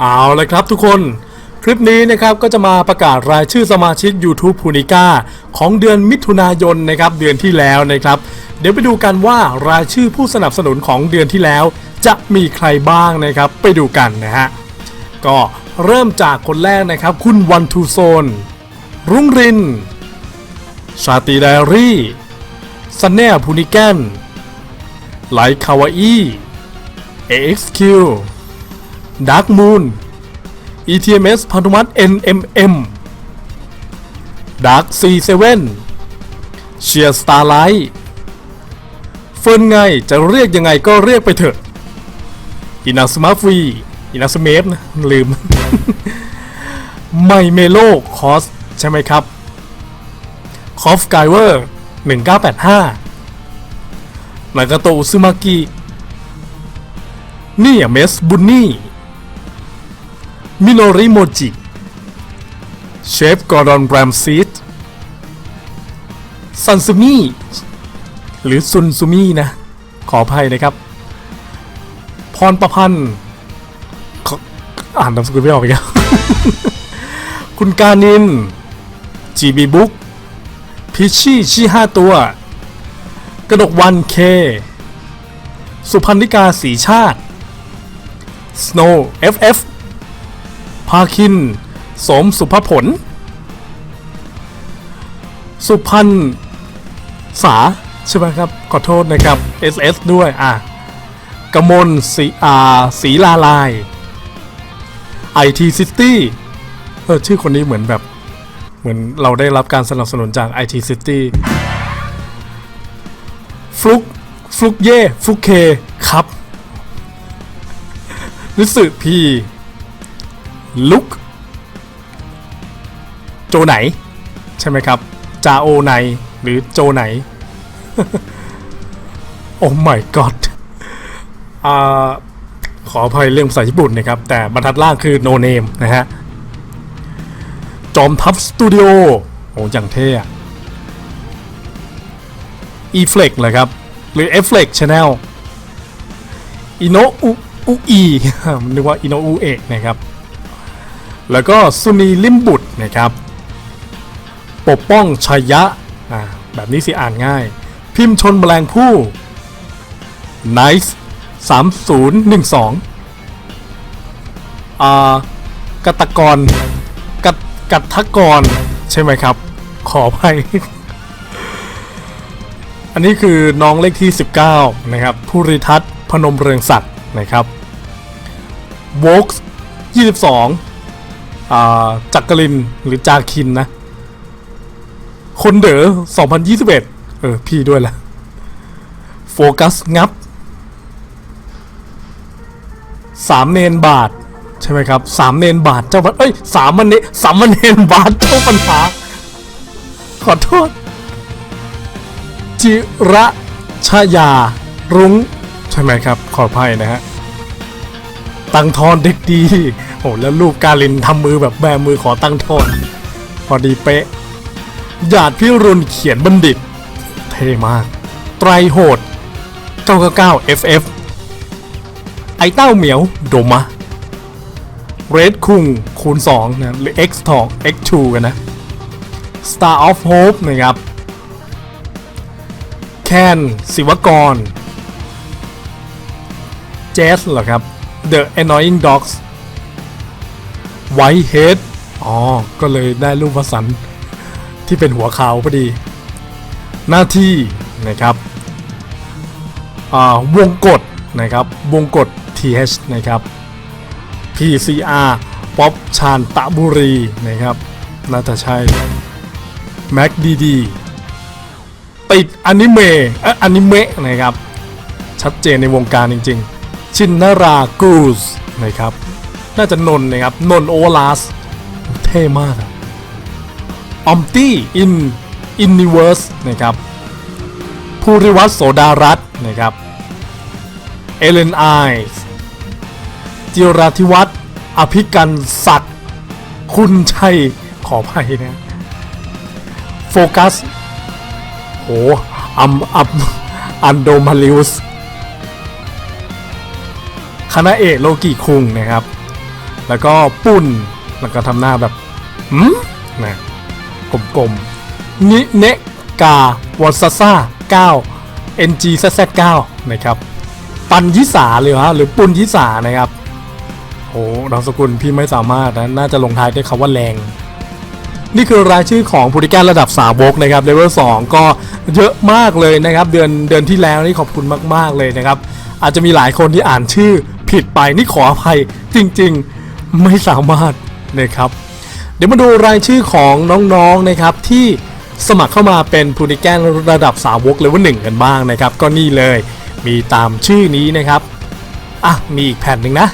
เอาเลยครับทุกคนคลิปนี้นะครับก็จะมาประกาศรายชื่อสมาชิก YouTube พูนิก้าของเดือนมิถุนายนนะครับเดือนที่แล้วนะครับ เดี๋ยวไปดูกันว่ารายชื่อผู้สนับสนุนของเดือนที่แล้ว จะมีใครบ้างนะครับ ไปดูกันนะฮะก็เริ่มจากคนแรกนะครับ คุณวันทูโซน รุ่งริน ชาติไดอารี่ซันเน่พูนิแกนไลคาวาอี AXQ Dark Moon ETMS พันธุมัต NMM Dark C7 เชียร์สตาร์ไลท์เฟิร์นไงจะเรียกยังไงก็เรียกไปเถอะอินาสมาฟีอินาสเมฟนะลืม ไมเมโลคอสใช่ไหมครับคอฟไกเวอร์1985นากาโตอุซึมากินี่อเมสบุนนี่ มิโนริโมจิ เชฟกอร์ดอนแบรมซีดซันซูมิหรือซุนซูมินะ ขออภัยนะครับ พรประพันธ์อ่านนามสกุลไม่ออกอีกแล้วคุณกานิน จีบีบุ๊กพิชชี่ชี้ห้าตัว กระดกวันเค สุพันธิกาสีชาติ Snow FF าคิน สมสุภผล สุพันธ์สาใช่ไหมครับ ขอโทษนะครับ SS ด้วย อะกมลสีอาสีลาลาย IT City เออชื่อคนนี้เหมือนแบบ เหมือนเราได้รับการสนับสนุนจาก IT City ฟลุกฟลุกเย่ฟลุกเค ครับรู้สึกพี่ ลุกโจไหน ใช่ไหมครับ จาโอไหน หรือโจไหน โอ้ my god อ่าขออภัยเรื่องภาษาญี่ปุ่นนะครับ แต่บรรทัดล่างคือ no name นะฮะ จอมทัพสตูดิโอโอ้อย่างเท่อะ e f l e x เลยครับ หรือ f l e x Channel อิโนอุอุอีนึกว่าอิโนอุเอะนะครับ แล้วก็ซุนีลิมบุตรนะครับ ปกป้องชัยยะ แบบนี้สิอ่านง่าย พิมพ์ชนแมลงผู้ Nice 3012อ่ากตกรกัตกัตทกร ใช่ไหมครับ ขออภัยอันนี้คือน้องเลขที่ 19 นะครับผู้ริทัศน์พนมเรืองศักดิ์นะครับโวกส์22อ่า จักรินหรือจาคินนะ คนเด๋อ2021 เออ พี่ด้วยล่ะโฟกัสงับสามเนนบาท ใช่ไหมครับสามเนนบาทเจ้าปัญเอ้ยสามมันเนสามมันเนนบาทเจ้าปัญหา ขอโทษ จิระชายา รุ้ง ใช่ไหมครับ ขออภัยนะฮะ ตังทอนเด็กดี โอ้แล้วลูกกาลินทำมือแบบแบมือขอตังทอนพอดีเป๊ะหยาดพิรุณเขียนบัณฑิต เท่มาก ไตรโหด 999 FF ไอเต้าเหมียว โดมะเรดคุงคูณ2นะหรือ X ทอง X2 กันนะ Star of Hope นะครับ แคนศิวกร เจสเหรอครับ The Annoying Dogs Whitehead อ๋อ ก็เลยได้รูปวสันที่เป็นหัวขาวพอดี หน้าที่นะครับวงกฎนะครับ วงกฎ TH นะครับ PCR ป๊อปชานตะบุรีนะครับน่าจะใช่แม็กดีดีติดอนิเมะเอะอนิเมะนะครับ ชัดเจนในวงการจริง ๆ ชินนารากูสนะครับ น่าจะนน์นะครับ นนโอลาส เท่มากออมตี้อินอินนิเวิร์สนะครับภูริวัตรโสดารัตน์นะครับ เอเลนไอส์จิราธิวัฒน์อภิกันศักดิ์คุณชัย ขออภัยนะโฟกัส โห อัมอัมอันโดมาลิอุสคณะเอกโลกิคุงนะครับ แล้วก็ปุ่น แล้วก็ทำหน้าแบบหืมนะกลมๆนิเนกาวอสซ่า9 NG ZZ 9 นะครับ ปันยิสาเลยฮะหรือปุนยิสานะครับโอ้นามสกุลพี่ไม่สามารถนะน่าจะลงท้ายด้วยคำว่าแรง นี่คือรายชื่อของผู้ดิการระดับสาวกนะครับเลเวล2ก็เยอะมากเลยนะครับ เดือนเดือนที่แล้วนี่ขอบคุณมาก ๆ เลยนะครับ อาจจะมีหลายคนที่อ่านชื่อผิดไปนี่ขออภัยจริง ๆ ไม่สามารถนะครับ เดี๋ยวมาดูรายชื่อของน้องๆนะครับที่สมัครเข้ามาเป็นผู้ดิการะดับสาวกเลเวลหนึ่งกันบ้างนะครับ ก็นี่เลยมีตามชื่อนี้นะครับอะมีอีกแผ่นหนึ่งนะ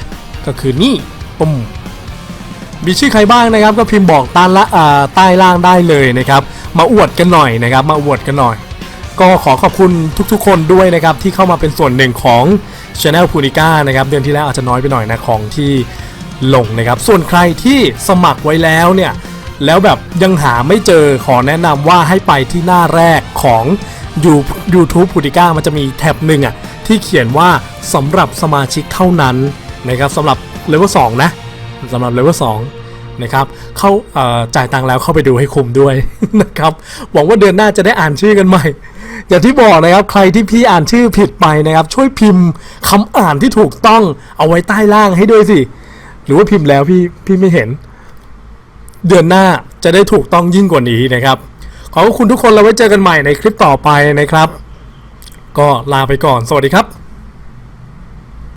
ก็คือนี่ปุ่มมีชื่อใครบ้างนะครับ ก็พิมพ์บอกใต้ละอ่าใต้ล่างได้เลยนะครับ มาอวดกันหน่อยนะครับ มาอวดกันหน่อย ก็ขอขอบคุณทุกๆ คนด้วยนะครับ ที่เข้ามาเป็นส่วนหนึ่งของ Channel p u n i c a นะครับ เดือนที่แล้วอาจจะน้อยไปหน่อยนะของที่ ลงนะครับ ส่วนใครที่สมัครไว้แล้วเนี่ย แล้วแบบยังหาไม่เจอขอแนะนำว่าให้ไปที่หน้าแรกของ YouTube p u n i c a มันจะมีแท็บหนึ่งอะที่เขียนว่าสำหรับสมาชิกเท่านั้นนะครับสำหรับเลเวล2นะสำหรับเลเวล2นะครับเข้าจ่ายตังค์แล้วเข้าไปดูให้คุ้มด้วยนะครับหวังว่าเดือนหน้าจะได้อ่านชื่อกันใหม่ อย่างที่บอกนะครับใครที่พี่อ่านชื่อผิดไปนะครับ ช่วยพิมพ์คำอ่านที่ถูกต้องเอาไว้ใต้ล่างให้ด้วยสิ หรือว่าพิมพ์แล้วพี่พี่ไม่เห็น เดือนหน้าจะได้ถูกต้องยิ่งกว่านี้นะครับ ขอบคุณทุกคนเราไว้เจอกันใหม่ในคลิปต่อไปนะครับ ก็ลาไปก่อน สวัสดีครับ